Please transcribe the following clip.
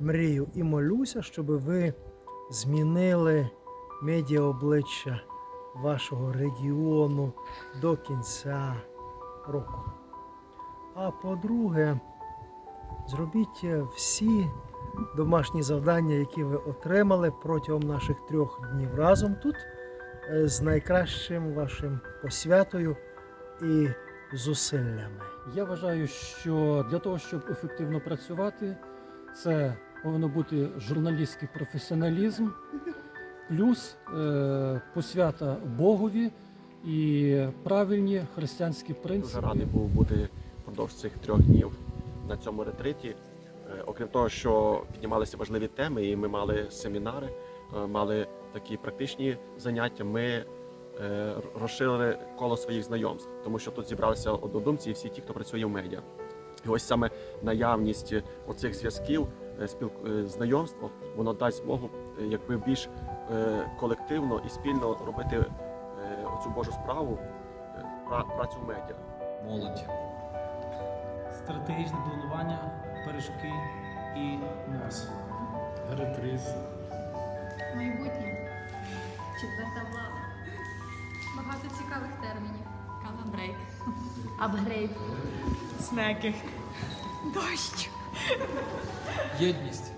мрію і молюся, щоб ви змінили медіа обличчя вашого регіону до кінця року. А по-друге, зробіть всі домашні завдання, які ви отримали протягом наших трьох днів разом тут е, з найкращим вашим посвятою і зусиллями. Я вважаю, що для того, щоб ефективно працювати, це повинен бути журналістський професіоналізм, плюс е, посвята Богові і правильні християнські Дуже принципи. радий був бути впродовж цих трьох днів на цьому ретриті. Е, Окрім того, що піднімалися важливі теми, і ми мали семінари, е, мали такі практичні заняття. Ми розширили коло своїх знайомств, тому що тут зібралися однодумці і всі ті, хто працює в медіа. І ось саме наявність оцих зв'язків, е, спілк... е, знайомство, воно дасть змогу е, якби більш е, колективно і спільно робити е, оцю Божу справу, е, працю в медіа. молодь. стратегічне планування, пиріжки і морс. Ретриз. Майбутнє. Багато цікавих термінів. Калабрейк. Апгрейд. Снеки. Дощ. Єдність.